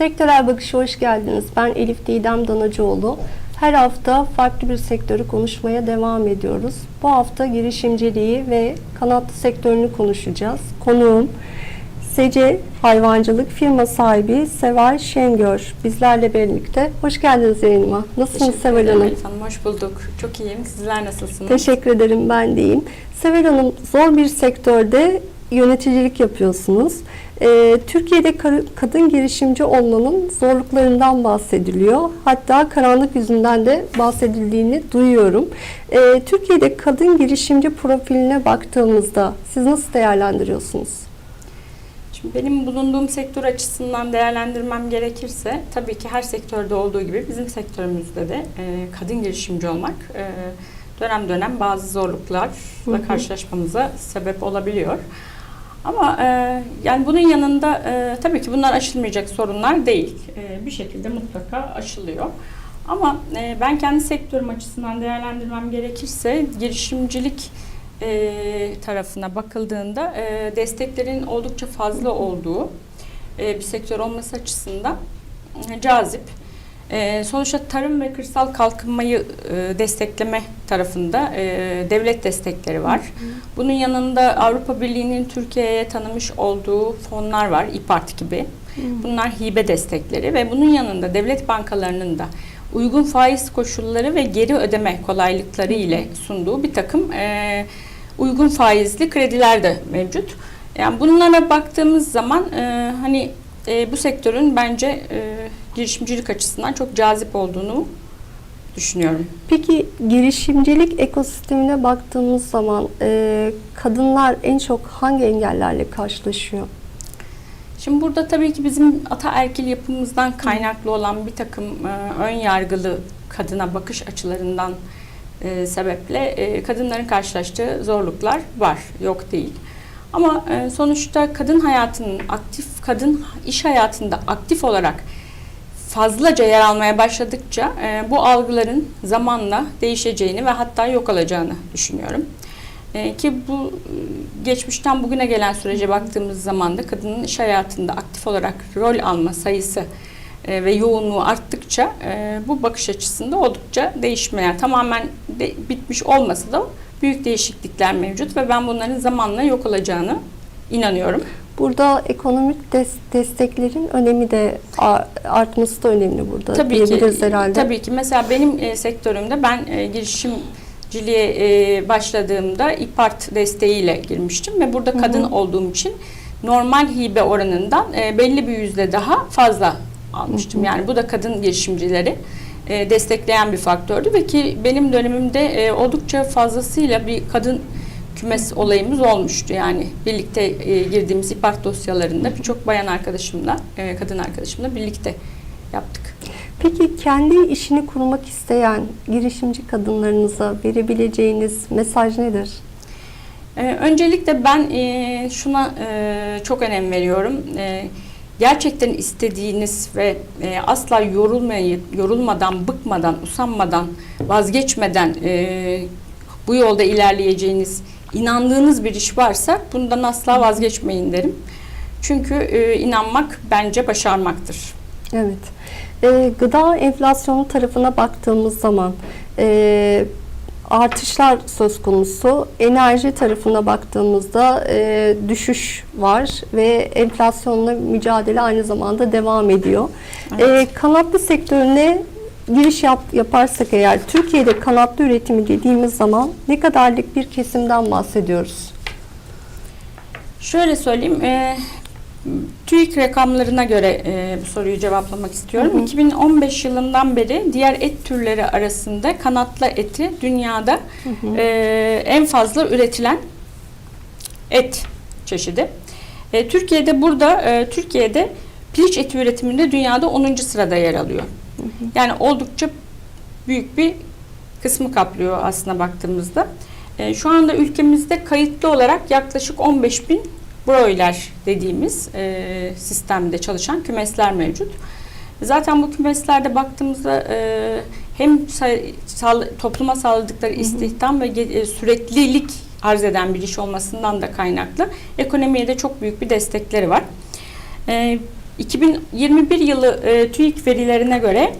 Sektörel Bakış'a hoş geldiniz. Ben Elif Didem Danacıoğlu. Her hafta farklı bir sektörü konuşmaya devam ediyoruz. Bu hafta girişimciliği ve kanatlı sektörünü konuşacağız. Konuğum Sece Hayvancılık firma sahibi Seval Şengör bizlerle birlikte. Hoş geldiniz yayınıma. Nasılsınız Seval Hanım? Elif Hanım. Hoş bulduk. Çok iyiyim. Sizler nasılsınız? Teşekkür ederim ben de iyiyim. Seval Hanım zor bir sektörde yöneticilik yapıyorsunuz. Ee, Türkiye'de kadın girişimci olmanın zorluklarından bahsediliyor. Hatta karanlık yüzünden de bahsedildiğini duyuyorum. Ee, Türkiye'de kadın girişimci profiline baktığımızda siz nasıl değerlendiriyorsunuz? Şimdi benim bulunduğum sektör açısından değerlendirmem gerekirse tabii ki her sektörde olduğu gibi bizim sektörümüzde de e, kadın girişimci olmak e, dönem dönem bazı zorluklarla karşılaşmamıza sebep olabiliyor. Ama e, yani bunun yanında e, tabii ki bunlar aşılmayacak sorunlar değil. E, bir şekilde mutlaka aşılıyor. Ama e, ben kendi sektörüm açısından değerlendirmem gerekirse girişimcilik e, tarafına bakıldığında e, desteklerin oldukça fazla olduğu e, bir sektör olması açısından e, cazip. E, sonuçta tarım ve kırsal kalkınmayı e, destekleme tarafında e, devlet destekleri var. Bunun yanında Avrupa Birliği'nin Türkiye'ye tanımış olduğu fonlar var, İPART gibi. Bunlar hibe destekleri ve bunun yanında devlet bankalarının da uygun faiz koşulları ve geri ödeme kolaylıkları ile sunduğu bir takım e, uygun faizli krediler de mevcut. Yani bunlara baktığımız zaman e, hani e, bu sektörün bence e, girişimcilik açısından çok cazip olduğunu düşünüyorum. Peki girişimcilik ekosistemine baktığımız zaman e, kadınlar en çok hangi engellerle karşılaşıyor? Şimdi burada tabii ki bizim ataerkil yapımızdan kaynaklı olan bir takım e, ön yargılı kadına bakış açılarından e, sebeple e, kadınların karşılaştığı zorluklar var, yok değil. Ama e, sonuçta kadın hayatının aktif, kadın iş hayatında aktif olarak fazlaca yer almaya başladıkça e, bu algıların zamanla değişeceğini ve hatta yok olacağını düşünüyorum. E, ki bu e, geçmişten bugüne gelen sürece baktığımız zaman da kadının iş hayatında aktif olarak rol alma sayısı e, ve yoğunluğu arttıkça e, bu bakış açısında oldukça değişmeler tamamen de, bitmiş olmasa da büyük değişiklikler mevcut ve ben bunların zamanla yok olacağını inanıyorum. Burada ekonomik des- desteklerin önemi de artması da önemli burada Tabii ki. herhalde. Tabii ki. Mesela benim e, sektörümde ben e, girişimciliğe e, başladığımda İPART desteğiyle girmiştim ve burada Hı hı. kadın olduğum için normal hibe oranından e, belli bir yüzde daha fazla almıştım. Hı hı. Yani bu da kadın girişimcileri e, destekleyen bir faktördü ve ki benim dönemimde e, oldukça fazlasıyla bir kadın kümes olayımız olmuştu. Yani birlikte e, girdiğimiz İPART dosyalarında birçok bayan arkadaşımla, e, kadın arkadaşımla birlikte yaptık. Peki kendi işini kurmak isteyen girişimci kadınlarınıza verebileceğiniz mesaj nedir? Ee, öncelikle ben e, şuna e, çok önem veriyorum. E, gerçekten istediğiniz ve e, asla yorulmayı, yorulmadan, bıkmadan, usanmadan, vazgeçmeden e, bu yolda ilerleyeceğiniz, inandığınız bir iş varsa bundan asla vazgeçmeyin derim. Çünkü e, inanmak bence başarmaktır. Evet. Ee, gıda enflasyonu tarafına baktığımız zaman e, artışlar söz konusu. Enerji tarafına baktığımızda e, düşüş var ve enflasyonla mücadele aynı zamanda devam ediyor. Evet. E, kanatlı sektörüne giriş yap, yaparsak eğer Türkiye'de kanatlı üretimi dediğimiz zaman ne kadarlık bir kesimden bahsediyoruz? Şöyle söyleyeyim, e, TÜİK rakamlarına göre e, bu soruyu cevaplamak istiyorum. Hı hı. 2015 yılından beri diğer et türleri arasında kanatlı eti dünyada e, en fazla üretilen et çeşidi. E, Türkiye'de burada, e, Türkiye'de piliç eti üretiminde dünyada 10. sırada yer alıyor. Yani oldukça büyük bir kısmı kaplıyor aslına baktığımızda. E, şu anda ülkemizde kayıtlı olarak yaklaşık 15 bin broiler dediğimiz e, sistemde çalışan kümesler mevcut. Zaten bu kümeslerde baktığımızda e, hem sağ- topluma sağladıkları istihdam ve e, süreklilik arz eden bir iş olmasından da kaynaklı ekonomiye de çok büyük bir destekleri var. E, 2021 yılı e, TÜİK verilerine göre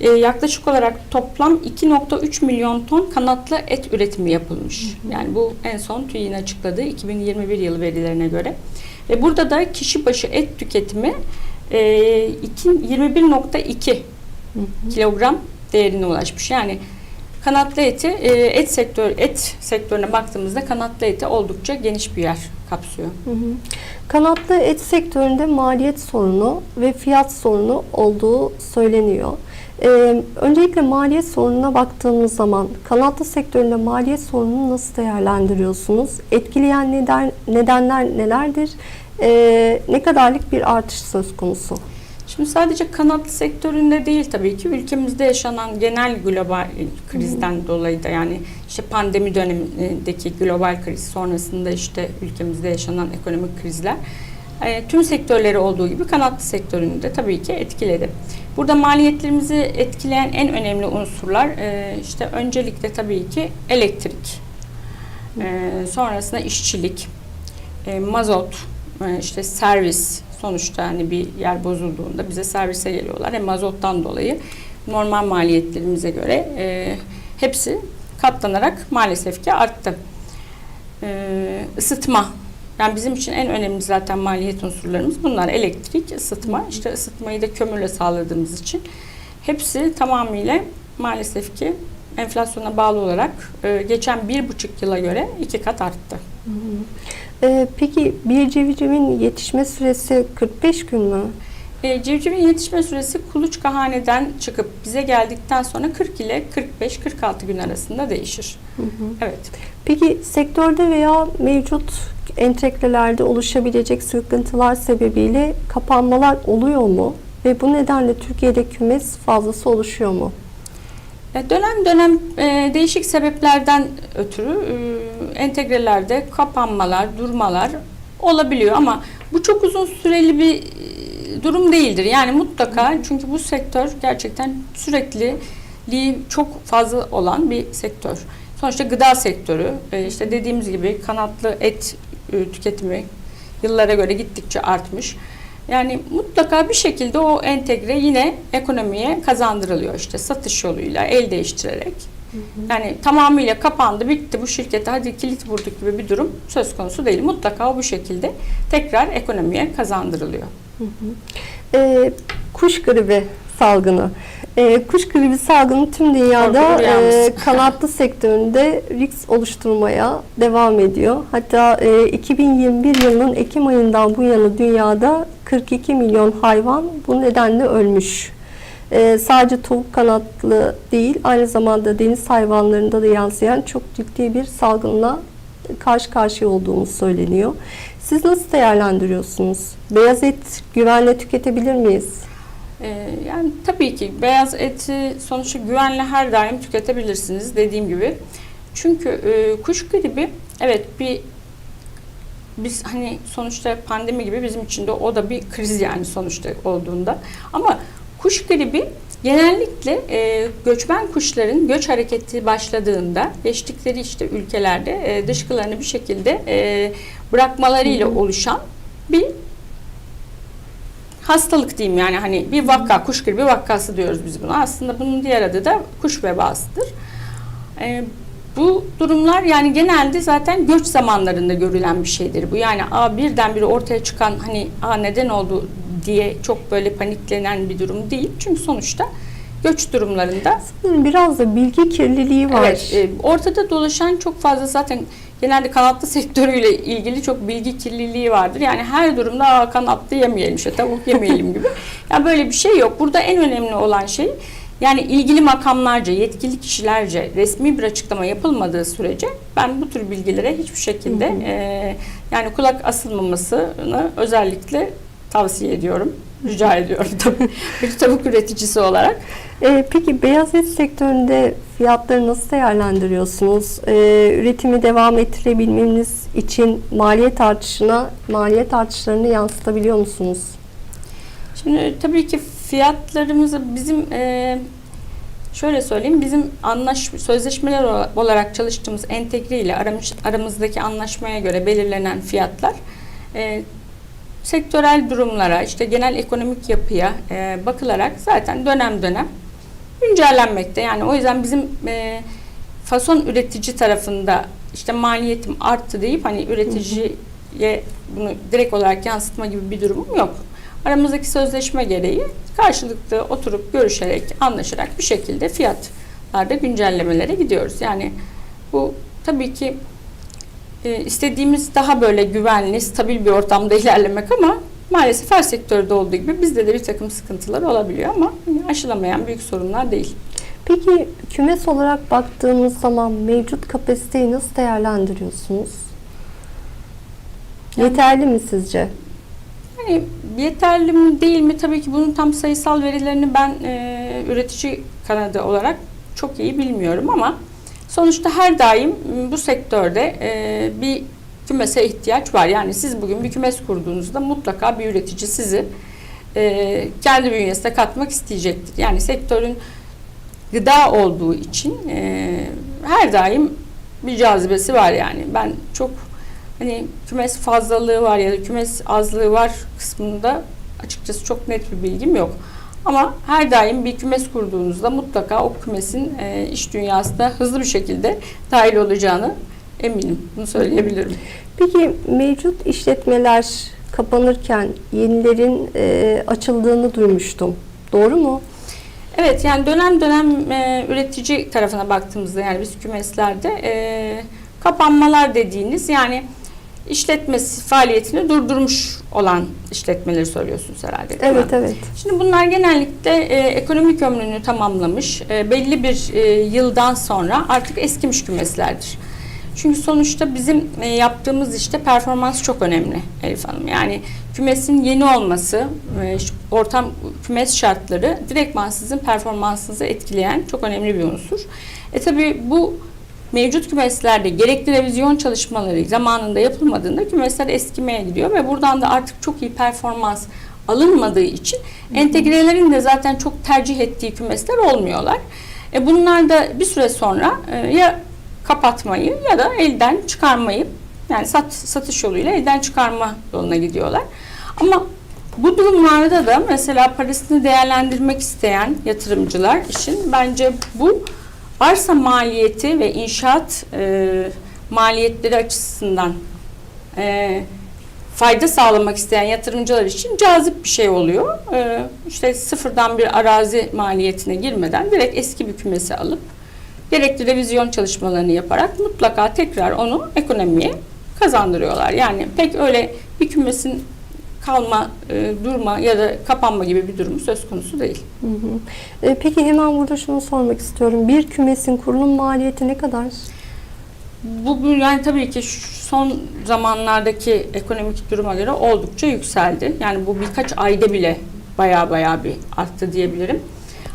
e, yaklaşık olarak toplam 2.3 milyon ton kanatlı et üretimi yapılmış. Yani bu en son TÜİK'in açıkladığı 2021 yılı verilerine göre. Ve burada da kişi başı et tüketimi e, iki- 21.2 kilogram değerine ulaşmış. Yani kanatlı eti e, et sektör et sektörüne baktığımızda kanatlı eti oldukça geniş bir yer kapsıyor. Hı hı. Kanatlı et sektöründe maliyet sorunu ve fiyat sorunu olduğu söyleniyor. Ee, öncelikle maliyet sorununa baktığımız zaman kanatlı sektöründe maliyet sorununu nasıl değerlendiriyorsunuz? Etkileyen neden, nedenler nelerdir? Ee, ne kadarlık bir artış söz konusu? Şimdi sadece kanatlı sektöründe değil tabii ki ülkemizde yaşanan genel global krizden dolayı da yani işte pandemi dönemindeki global kriz sonrasında işte ülkemizde yaşanan ekonomik krizler e, tüm sektörleri olduğu gibi kanatlı sektörünü de tabii ki etkiledi. Burada maliyetlerimizi etkileyen en önemli unsurlar e, işte öncelikle tabii ki elektrik, e, sonrasında işçilik, e, mazot, e, işte servis sonuçta hani bir yer bozulduğunda bize servise geliyorlar. Hem mazottan dolayı normal maliyetlerimize göre e, hepsi katlanarak maalesef ki arttı. E, ısıtma yani bizim için en önemli zaten maliyet unsurlarımız bunlar. Elektrik, ısıtma. İşte ısıtmayı da kömürle sağladığımız için hepsi tamamıyla maalesef ki enflasyona bağlı olarak e, geçen bir buçuk yıla göre iki kat arttı. Ee, peki bir civcivin yetişme süresi 45 gün mü? E, civcivin yetişme süresi kuluçkahaneden çıkıp bize geldikten sonra 40 ile 45-46 gün arasında değişir. Evet. Peki sektörde veya mevcut entegrelerde oluşabilecek sıkıntılar sebebiyle kapanmalar oluyor mu? Ve bu nedenle Türkiye'de kümes fazlası oluşuyor mu? E, Dönem dönem e, değişik sebeplerden ötürü e, entegrelerde kapanmalar, durmalar olabiliyor ama bu çok uzun süreli bir durum değildir. Yani mutlaka çünkü bu sektör gerçekten sürekliliği çok fazla olan bir sektör. Sonuçta gıda sektörü, işte dediğimiz gibi kanatlı et tüketimi yıllara göre gittikçe artmış. Yani mutlaka bir şekilde o entegre yine ekonomiye kazandırılıyor işte satış yoluyla el değiştirerek. Yani tamamıyla kapandı, bitti bu şirkete hadi kilit vurduk gibi bir durum söz konusu değil. Mutlaka o bu şekilde tekrar ekonomiye kazandırılıyor. Ee, kuş gribi salgını. Ee, kuş gribi salgını tüm dünyada e, kanatlı sektöründe risk oluşturmaya devam ediyor. Hatta e, 2021 yılının Ekim ayından bu yana dünyada 42 milyon hayvan bu nedenle ölmüş. Ee, sadece tavuk kanatlı değil, aynı zamanda deniz hayvanlarında da yansıyan çok ciddi bir salgınla karşı karşıya olduğumuz söyleniyor. Siz nasıl değerlendiriyorsunuz? Beyaz et güvenle tüketebilir miyiz? Ee, yani tabii ki beyaz eti sonuçta güvenle her daim tüketebilirsiniz dediğim gibi. Çünkü e, kuş gribi evet bir biz hani sonuçta pandemi gibi bizim için de o da bir kriz yani sonuçta olduğunda. Ama kuş gribi genellikle e, göçmen kuşların göç hareketi başladığında geçtikleri işte ülkelerde e, dışkılarını bir şekilde e, bırakmalarıyla oluşan bir hastalık diyeyim yani hani bir vaka, kuş gribi vakası diyoruz biz buna. Aslında bunun diğer adı da kuş vebasıdır. Ee, bu durumlar yani genelde zaten göç zamanlarında görülen bir şeydir bu. Yani a birdenbire ortaya çıkan hani a neden oldu diye çok böyle paniklenen bir durum değil. Çünkü sonuçta göç durumlarında Sanırım Biraz da bilgi kirliliği var. Evet, e, ortada dolaşan çok fazla zaten genelde kanatlı sektörüyle ilgili çok bilgi kirliliği vardır. Yani her durumda Aa, kanatlı yemeyelim işte tavuk yemeyelim gibi. Yani böyle bir şey yok. Burada en önemli olan şey yani ilgili makamlarca, yetkili kişilerce resmi bir açıklama yapılmadığı sürece ben bu tür bilgilere hiçbir şekilde e, yani kulak asılmamasını özellikle tavsiye ediyorum. Rica ediyorum tabii. Bir tavuk üreticisi olarak. Ee, peki beyaz et sektöründe fiyatları nasıl değerlendiriyorsunuz? Ee, üretimi devam ettirebilmemiz için maliyet artışına, maliyet artışlarını yansıtabiliyor musunuz? Şimdi tabii ki fiyatlarımızı bizim e, şöyle söyleyeyim bizim anlaş sözleşmeler ola- olarak çalıştığımız entegre ile aramızdaki anlaşmaya göre belirlenen fiyatlar e, sektörel durumlara, işte genel ekonomik yapıya e, bakılarak zaten dönem dönem güncellenmekte. Yani o yüzden bizim e, fason üretici tarafında işte maliyetim arttı deyip hani üreticiye bunu direkt olarak yansıtma gibi bir durumum yok. Aramızdaki sözleşme gereği karşılıklı oturup görüşerek, anlaşarak bir şekilde fiyatlarda güncellemelere gidiyoruz. Yani bu tabii ki e, istediğimiz daha böyle güvenli, stabil bir ortamda ilerlemek ama maalesef her sektörde olduğu gibi bizde de bir takım sıkıntılar olabiliyor ama aşılamayan büyük sorunlar değil. Peki kümes olarak baktığımız zaman mevcut kapasiteyi nasıl değerlendiriyorsunuz? Yani- Yeterli mi sizce? Yani yeterli mi değil mi? Tabii ki bunun tam sayısal verilerini ben e, üretici kanadı olarak çok iyi bilmiyorum ama sonuçta her daim m, bu sektörde e, bir kümese ihtiyaç var. Yani siz bugün bir kümes kurduğunuzda mutlaka bir üretici sizi e, kendi bünyesine katmak isteyecektir. Yani sektörün gıda olduğu için e, her daim bir cazibesi var yani. Ben çok hani kümes fazlalığı var ya da kümes azlığı var kısmında açıkçası çok net bir bilgim yok. Ama her daim bir kümes kurduğunuzda mutlaka o kümesin e, iş dünyasına hızlı bir şekilde dahil olacağını eminim. Bunu söyleyebilirim. Peki mevcut işletmeler kapanırken yenilerin e, açıldığını duymuştum. Doğru mu? Evet yani dönem dönem e, üretici tarafına baktığımızda yani biz kümeslerde e, kapanmalar dediğiniz yani işletmesi faaliyetini durdurmuş olan işletmeleri söylüyorsunuz herhalde değil mi? Evet evet. Şimdi bunlar genellikle e, ekonomik ömrünü tamamlamış, e, belli bir e, yıldan sonra artık eskimiş kümeslerdir. Çünkü sonuçta bizim e, yaptığımız işte performans çok önemli Elif Hanım. Yani kümesin yeni olması, e, ortam kümes şartları direktman sizin performansınızı etkileyen çok önemli bir unsur. E tabi bu mevcut kümeslerde gerekli revizyon çalışmaları zamanında yapılmadığında kümesler eskimeye gidiyor ve buradan da artık çok iyi performans alınmadığı için entegrelerin de zaten çok tercih ettiği kümesler olmuyorlar. E bunlar da bir süre sonra e, ya kapatmayı ya da elden çıkarmayı yani sat, satış yoluyla elden çıkarma yoluna gidiyorlar. Ama bu durumlarda da mesela parasını değerlendirmek isteyen yatırımcılar için bence bu arsa maliyeti ve inşaat e, maliyetleri açısından e, fayda sağlamak isteyen yatırımcılar için cazip bir şey oluyor. E, işte sıfırdan bir arazi maliyetine girmeden direkt eski bir kümesi alıp gerekli revizyon çalışmalarını yaparak mutlaka tekrar onu ekonomiye kazandırıyorlar. Yani pek öyle bir kümesin kalma, e, durma ya da kapanma gibi bir durumu söz konusu değil. Hı hı. E, peki hemen burada şunu sormak istiyorum. Bir kümesin kurulum maliyeti ne kadar? Bu bu yani tabii ki son zamanlardaki ekonomik duruma göre oldukça yükseldi. Yani bu birkaç ayda bile baya baya bir arttı diyebilirim.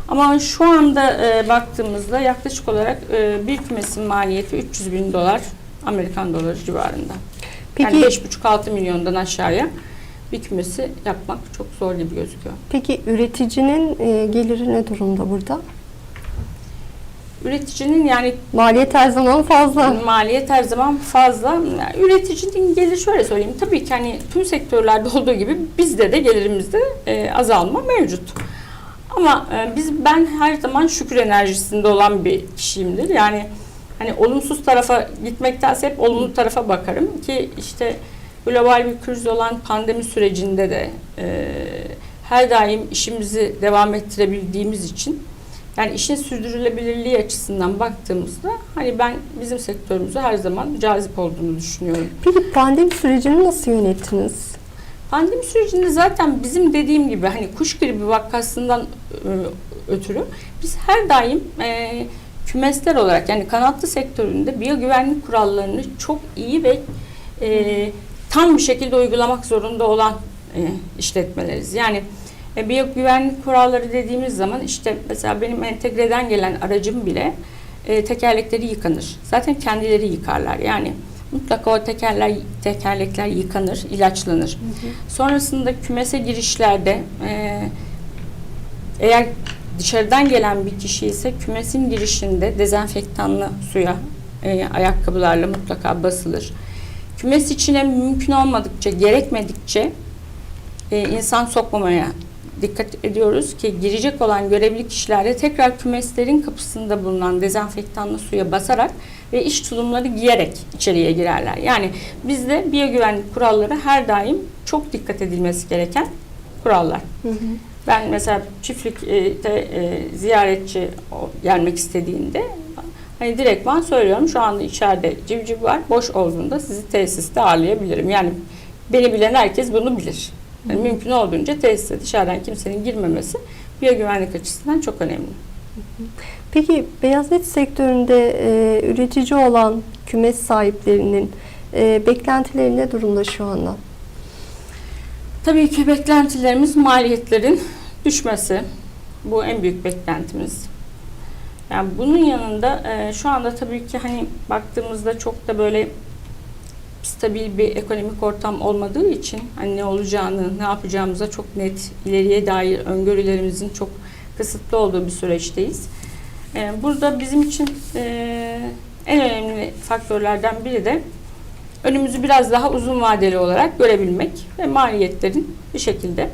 Ama şu anda e, baktığımızda yaklaşık olarak e, bir kümesin maliyeti 300 bin dolar Amerikan doları civarında. Peki Yani 5,5-6 milyondan aşağıya bir kümesi yapmak çok zor gibi gözüküyor. peki üreticinin e, geliri ne durumda burada? Üreticinin yani Maliyet her zaman fazla. maliyet her zaman fazla. Yani üreticinin geliri şöyle söyleyeyim. Tabii ki hani tüm sektörlerde olduğu gibi bizde de gelirimizde e, azalma mevcut. Ama e, biz ben her zaman şükür enerjisinde olan bir kişiyimdir. Yani hani olumsuz tarafa gitmektense hep olumlu tarafa bakarım ki işte global bir kriz olan pandemi sürecinde de e, her daim işimizi devam ettirebildiğimiz için yani işin sürdürülebilirliği açısından baktığımızda hani ben bizim sektörümüzü her zaman cazip olduğunu düşünüyorum. Peki pandemi sürecini nasıl yönettiniz? Pandemi sürecinde zaten bizim dediğim gibi hani kuş gribi vakasından e, ötürü biz her daim e, kümesler olarak yani kanatlı sektöründe biyogüvenlik kurallarını çok iyi ve e, tam bir şekilde uygulamak zorunda olan e, işletmeleriz. Yani e, biyogüvenlik kuralları dediğimiz zaman işte mesela benim entegreden gelen aracım bile e, tekerlekleri yıkanır. Zaten kendileri yıkarlar. Yani mutlaka o tekerler, tekerlekler yıkanır, ilaçlanır. Sonrasında kümese girişlerde e, eğer dışarıdan gelen bir kişi ise kümesin girişinde dezenfektanlı suya e, ayakkabılarla mutlaka basılır. Kümes içine mümkün olmadıkça, gerekmedikçe e, insan sokmamaya dikkat ediyoruz ki girecek olan görevli kişilerde tekrar kümeslerin kapısında bulunan dezenfektanlı suya basarak ve iş tulumları giyerek içeriye girerler. Yani bizde biyogüvenlik kuralları her daim çok dikkat edilmesi gereken kurallar. Ben mesela çiftlikte e, ziyaretçi gelmek istediğinde hani direktman söylüyorum şu anda içeride civciv var boş olduğunda sizi tesiste ağırlayabilirim. Yani beni bilen herkes bunu bilir. Yani mümkün olduğunca tesise dışarıdan kimsenin girmemesi biyogüvenlik açısından çok önemli. Peki beyaz et sektöründe e, üretici olan kümes sahiplerinin e, beklentileri ne durumda şu anda? Tabii ki beklentilerimiz maliyetlerin düşmesi. Bu en büyük beklentimiz. Yani bunun yanında e, şu anda tabii ki hani baktığımızda çok da böyle stabil bir ekonomik ortam olmadığı için hani ne olacağını, ne yapacağımıza çok net ileriye dair öngörülerimizin çok kısıtlı olduğu bir süreçteyiz. E, burada bizim için e, en önemli faktörlerden biri de önümüzü biraz daha uzun vadeli olarak görebilmek ve maliyetlerin bir şekilde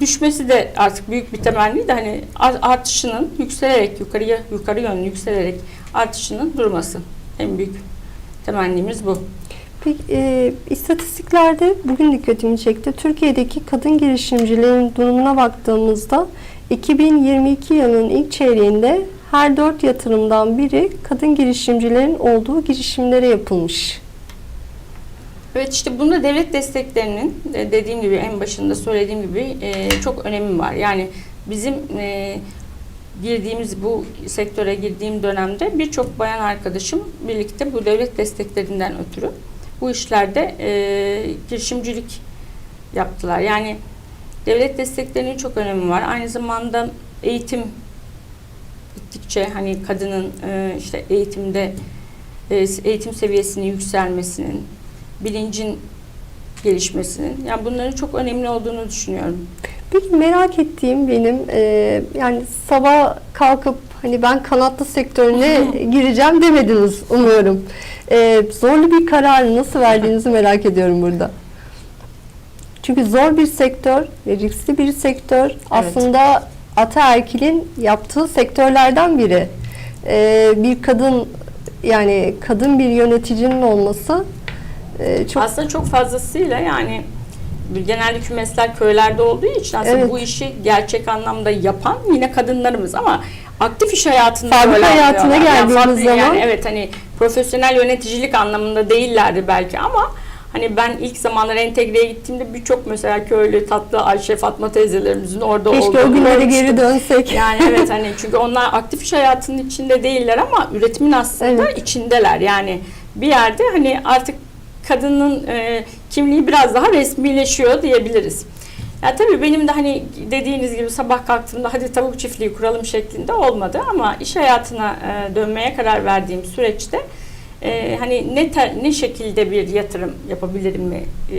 düşmesi de artık büyük bir temenni de hani art- artışının yükselerek yukarıya yukarı yönlü yükselerek artışının durması en büyük temennimiz bu. Peki e, istatistiklerde bugün dikkatimi çekti. Türkiye'deki kadın girişimcilerin durumuna baktığımızda 2022 yılının ilk çeyreğinde her dört yatırımdan biri kadın girişimcilerin olduğu girişimlere yapılmış. Evet işte bunda devlet desteklerinin e, dediğim gibi en başında söylediğim gibi e, çok önemi var. Yani bizim e, girdiğimiz bu sektöre girdiğim dönemde birçok bayan arkadaşım birlikte bu devlet desteklerinden ötürü bu işlerde girişimcilik yaptılar. Yani devlet desteklerinin çok önemi var. Aynı zamanda eğitim gittikçe hani kadının işte eğitimde eğitim seviyesinin yükselmesinin, bilincin gelişmesinin yani bunların çok önemli olduğunu düşünüyorum. Peki merak ettiğim benim e, yani sabah kalkıp hani ben kanatlı sektörüne gireceğim demediniz umuyorum. E, zorlu bir kararı nasıl verdiğinizi merak ediyorum burada. Çünkü zor bir sektör ve riskli bir sektör. Aslında ataerkilin yaptığı sektörlerden biri. E, bir kadın yani kadın bir yöneticinin olması e, çok Aslında çok fazlasıyla yani genelde kümesler köylerde olduğu için aslında Evet. bu işi gerçek anlamda yapan yine kadınlarımız ama aktif iş hayatında Fabrika hayatına geldiğimiz fabrika- zaman- yani evet hani profesyonel yöneticilik anlamında değillerdi belki ama hani ben ilk zamanlar entegreye gittiğimde birçok mesela köylü tatlı Ayşe Fatma teyzelerimizin orada keşke olduğunu o günlere geri dönsek. Yani evet hani çünkü onlar aktif iş hayatının içinde değiller ama üretimin aslında Evet. içindeler. Yani bir yerde hani artık kadının e, kimliği biraz daha resmileşiyor diyebiliriz. Ya tabii benim de hani dediğiniz gibi sabah kalktığımda hadi tavuk çiftliği kuralım şeklinde olmadı ama iş hayatına e, dönmeye karar verdiğim süreçte e, hani ne ter- ne şekilde bir yatırım yapabilirim mi e,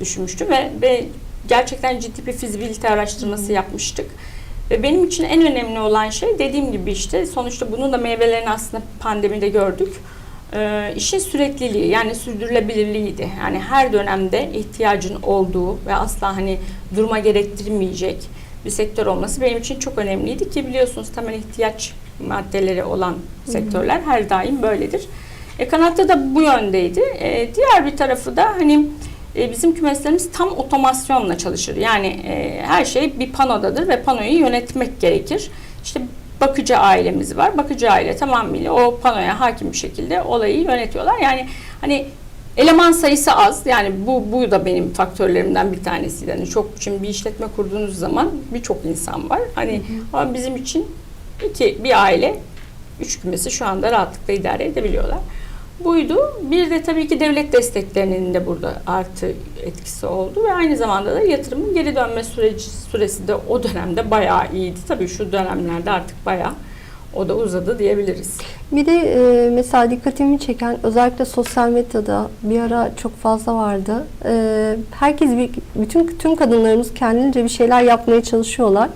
düşünmüştüm ve, ve gerçekten ciddi bir fizibilite araştırması yapmıştık. Ve benim için en önemli olan şey dediğim gibi işte sonuçta bunun da meyvelerini aslında pandemide gördük. Ee, işin sürekliliği yani sürdürülebilirliğiydi. Yani her dönemde ihtiyacın olduğu ve asla hani duruma gerektirmeyecek bir sektör olması benim için çok önemliydi ki biliyorsunuz temel ihtiyaç maddeleri olan sektörler her daim böyledir. E, kanatta da bu yöndeydi. E, diğer bir tarafı da hani e, bizim kümeslerimiz tam otomasyonla çalışır. Yani e, her şey bir panodadır ve panoyu yönetmek gerekir. İşte bakıcı ailemiz var. Bakıcı aile tamamıyla o panoya hakim bir şekilde olayı yönetiyorlar. Yani hani eleman sayısı az. Yani bu bu da benim faktörlerimden bir tanesi. Yani çok şimdi bir işletme kurduğunuz zaman birçok insan var. Hani ama bizim için iki bir aile üç kümesi şu anda rahatlıkla idare edebiliyorlar. Buydu. Bir de tabii ki devlet desteklerinin de burada artı etkisi oldu ve aynı zamanda da yatırımın geri dönme süreci süresi de o dönemde bayağı iyiydi. Tabii şu dönemlerde artık bayağı o da uzadı diyebiliriz. Bir de e, mesela dikkatimi çeken özellikle sosyal medyada bir ara çok fazla vardı. E, herkes bir, bütün tüm kadınlarımız kendince bir şeyler yapmaya çalışıyorlar.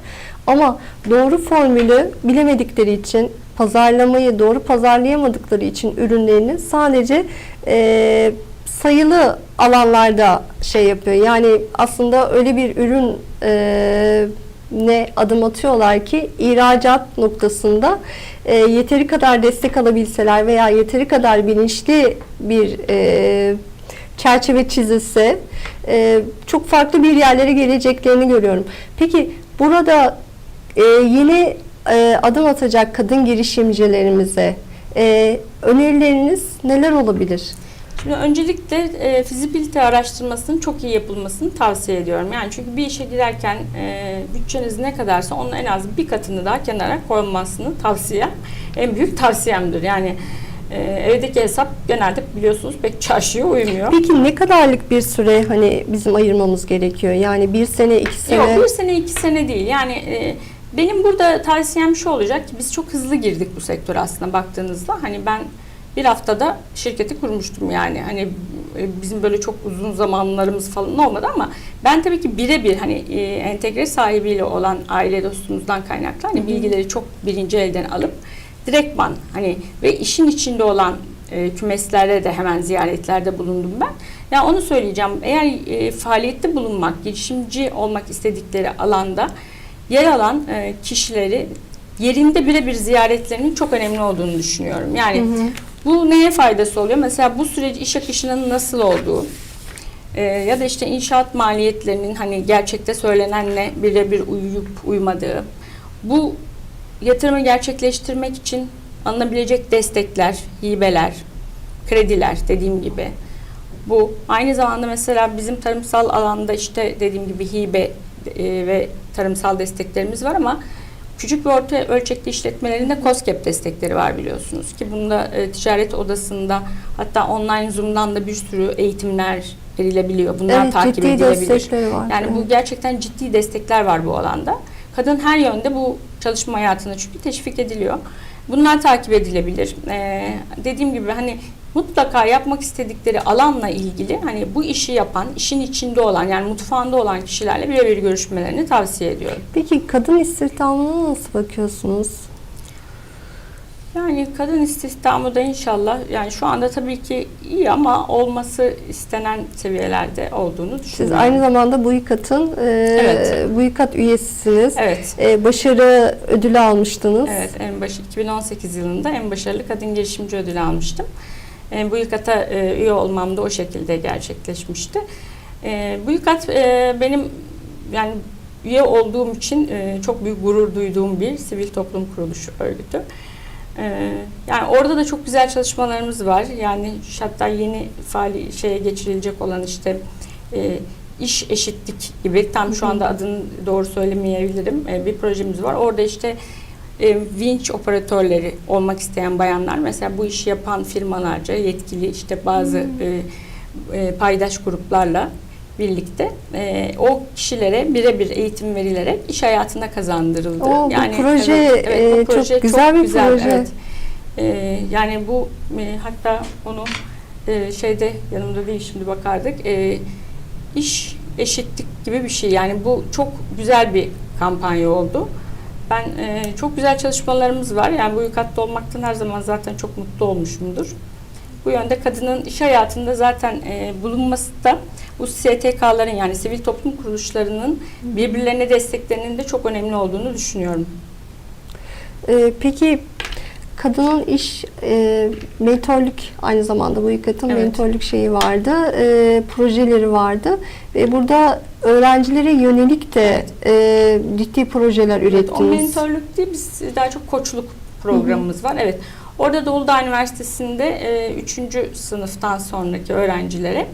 Ama doğru formülü bilemedikleri için pazarlamayı doğru pazarlayamadıkları için ürünlerini sadece e, sayılı alanlarda şey yapıyor. Yani aslında öyle bir ürün e, ne adım atıyorlar ki ihracat noktasında e, yeteri kadar destek alabilseler veya yeteri kadar bilinçli bir e, çerçeve çizilse e, çok farklı bir yerlere geleceklerini görüyorum. Peki burada e, yeni e, adım atacak kadın girişimcilerimize e, önerileriniz neler olabilir? Şimdi öncelikle e, fizibilite araştırmasının çok iyi yapılmasını tavsiye ediyorum. Yani çünkü bir işe girerken e, bütçeniz ne kadarsa onun en az bir katını daha kenara koymasını tavsiyem. En büyük tavsiyemdir. Yani e, evdeki hesap genelde biliyorsunuz pek çarşıya uymuyor. Peki ne kadarlık bir süre hani bizim ayırmamız gerekiyor? Yani bir sene, iki sene. Yok bir sene iki sene değil. Yani e, benim burada tavsiyem şu olacak ki biz çok hızlı girdik bu sektöre aslında baktığınızda. Hani ben bir haftada şirketi kurmuştum yani. Hani e, bizim böyle çok uzun zamanlarımız falan olmadı ama ben tabii ki birebir hani e, entegre sahibiyle olan aile dostumuzdan kaynaklı hani bilgileri çok birinci elden alıp direktman hani ve işin içinde olan e, kümeslerde de hemen ziyaretlerde bulundum ben. Ya onu söyleyeceğim. Eğer e, faaliyette bulunmak, girişimci olmak istedikleri alanda yer alan e, kişileri yerinde birebir ziyaretlerinin çok önemli olduğunu düşünüyorum. Yani bu neye faydası oluyor? Mesela bu süreç iş akışının nasıl olduğu e, ya da işte inşaat maliyetlerinin hani gerçekte söylenenle birebir uyuyup uymadığı bu yatırımı gerçekleştirmek için alınabilecek destekler, hibeler, krediler dediğim gibi. Bu aynı zamanda mesela bizim tarımsal alanda işte dediğim gibi hibe e, ve tarımsal desteklerimiz var ama küçük ve orta ölçekli işletmelerinde COSGAP destekleri var biliyorsunuz ki bunda e, ticaret odasında hatta online Zoom'dan da bir sürü eğitimler verilebiliyor. Bunlar Evet, takip ciddi edilebilir. var. Yani bu Evet. gerçekten ciddi destekler var bu alanda. Kadın her yönde bu çalışma hayatına çünkü teşvik ediliyor. Bunlar takip edilebilir. Ee, dediğim gibi hani mutlaka yapmak istedikleri alanla ilgili hani bu işi yapan, işin içinde olan yani mutfağında olan kişilerle birebir görüşmelerini tavsiye ediyorum. Peki kadın istihdamına nasıl bakıyorsunuz? Yani kadın istihdamı da inşallah yani şu anda tabii ki iyi ama olması istenen seviyelerde olduğunu Siz düşünüyorum. aynı zamanda BÜYKAT'ın e, Evet. BÜYKAT üyesisiniz. Evet. E, başarı ödülü almıştınız. Evet, en başı 2018 yılında en başarılı kadın girişimci ödülü almıştım. E, bu yıkata e, üye olmam da o şekilde gerçekleşmişti. E, bu yıkat e, benim yani üye olduğum için e, çok büyük gurur duyduğum bir sivil toplum kuruluşu örgütü. E, yani orada da çok güzel çalışmalarımız var. Yani hatta yeni faali şeye geçirilecek olan işte e, iş eşitlik gibi tam şu anda adını doğru söylemeyebilirim. E, bir projemiz var. Orada işte e, vinç operatörleri olmak isteyen bayanlar mesela bu işi yapan firmalarca yetkili işte bazı e, e, paydaş gruplarla birlikte e, o kişilere birebir eğitim verilerek iş hayatına kazandırıldı. Oo, bu proje, e, çok güzel bir proje. evet. E, yani bu e, hatta onu e, şeyde yanımda değil şimdi bakardık. E, iş eşitlik gibi bir şey. Yani bu çok güzel bir kampanya oldu. Ben e, çok güzel çalışmalarımız var. Yani bu yukatta olmaktan her zaman zaten çok mutlu olmuşumdur. Bu yönde kadının iş hayatında zaten e, bulunması da bu STK'ların yani sivil toplum kuruluşlarının birbirlerine desteklerinin de çok önemli olduğunu düşünüyorum. E, peki kadının iş e, mentörlük aynı zamanda bu YKAT'ın Evet. mentörlük şeyi vardı, e, projeleri vardı ve burada öğrencilere yönelik de e, ciddi projeler Evet, o ürettiniz. mentörlük değil biz daha çok koçluk programımız var. Evet. Orada da Uludağ Üniversitesi'nde 3. sınıftan sonraki öğrencilere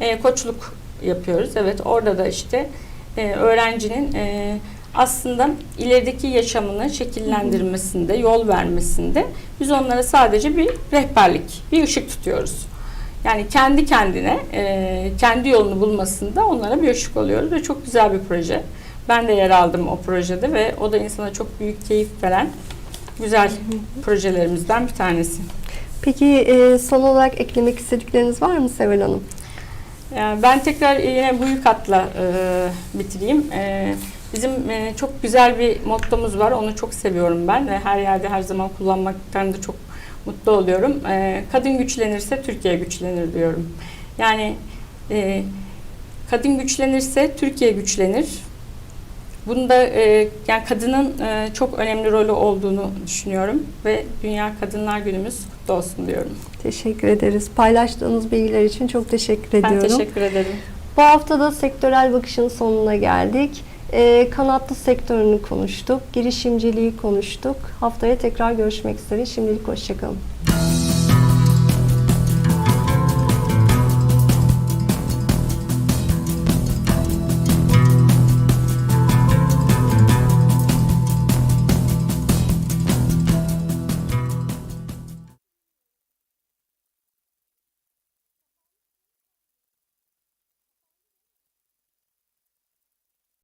e, koçluk yapıyoruz. Evet orada da işte e, öğrencinin e, aslında ilerideki yaşamını şekillendirmesinde, yol vermesinde biz onlara sadece bir rehberlik, bir ışık tutuyoruz. Yani kendi kendine, e, kendi yolunu bulmasında onlara bir ışık oluyoruz ve çok güzel bir proje. Ben de yer aldım o projede ve o da insana çok büyük keyif veren güzel projelerimizden bir tanesi. Peki e, son olarak eklemek istedikleriniz var mı Seval Hanım? Yani ben tekrar yine bu yükatla e, bitireyim. E, bizim e, çok güzel bir mottomuz var. Onu çok seviyorum ben ve her yerde her zaman kullanmaktan da çok mutlu oluyorum. E, kadın güçlenirse Türkiye güçlenir diyorum. Yani e, kadın güçlenirse Türkiye güçlenir. Bunda e, yani kadının e, çok önemli rolü olduğunu düşünüyorum ve Dünya Kadınlar Günümüz kutlu olsun diyorum. Teşekkür ederiz. Paylaştığınız bilgiler için çok teşekkür Ben ediyorum. teşekkür ederim. Bu hafta da sektörel bakışın sonuna geldik. Ee, kanatlı sektörünü konuştuk, girişimciliği konuştuk. Haftaya tekrar görüşmek üzere. Şimdilik hoşçakalın.